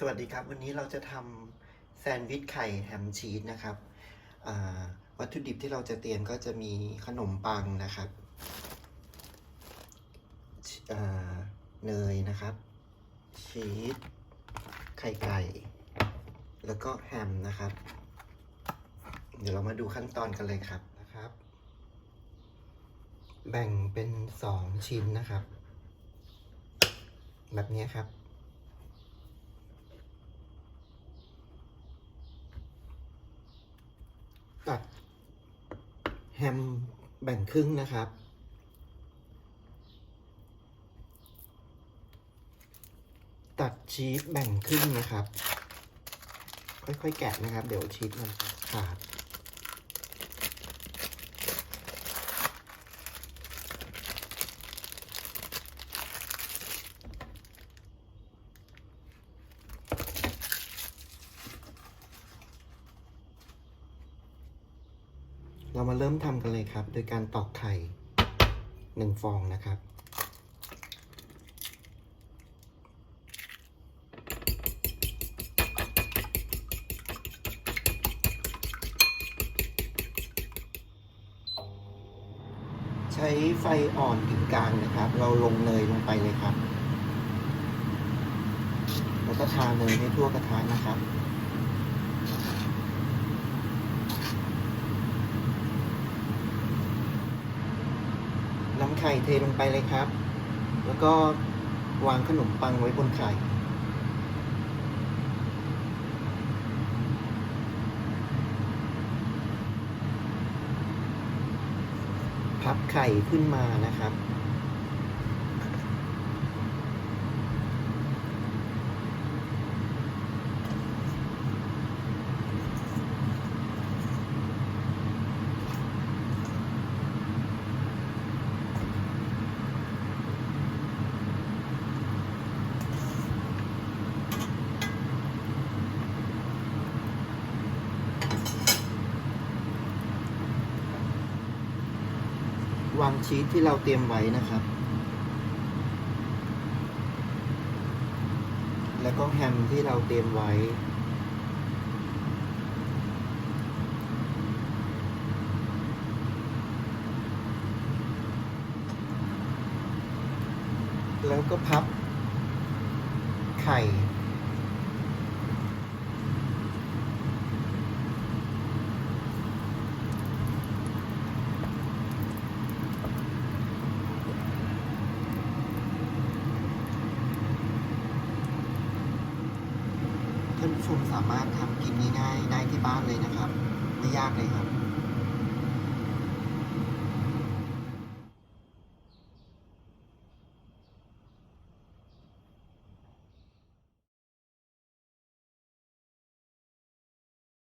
สวัสดีครับ วันนี้เราจะทำแซนด์วิชไข่แฮมชีสนะครับ วัตถุดิบที่เราจะเตรียมก็จะมีขนมปังนะครับเนยนะครับ ชีสไข่ไก่ แล้วก็แฮมนะครับ เดี๋ยวเรามาดูขั้นตอนกันเลยครับนะครับ แบ่งเป็นสองชิ้นนะครับ แบบนี้ครับ ตัดแฮมแบ่งครึ่งนะครับ ตัดชีสแบ่งครึ่งนะครับ ค่อยๆแกะนะครับ เดี๋ยวชีสมันขาด เรามาเริ่มทำกันเลยครับ โดยการตอกไข่หนึ่งฟองนะครับ ใช้ไฟอ่อนถึงกลางนะครับ เราลงเนยลงไปเลยครับ แล้วก็ทาเนยให้ทั่วกระทะนะครับ ไข่เทลงไปเลยครับ แล้วก็วางขนมปังไว้บนไข่ พับไข่ขึ้นมานะครับ วางชีสที่เราเตรียมไว้นะครับ แล้วก็แฮมที่เราเตรียมไว้แล้วก็พับไข่ ท่านผู้ชมสามารถทำกินง่ายๆได้ที่บ้านเลยนะครับ ไม่ยากเลยครับ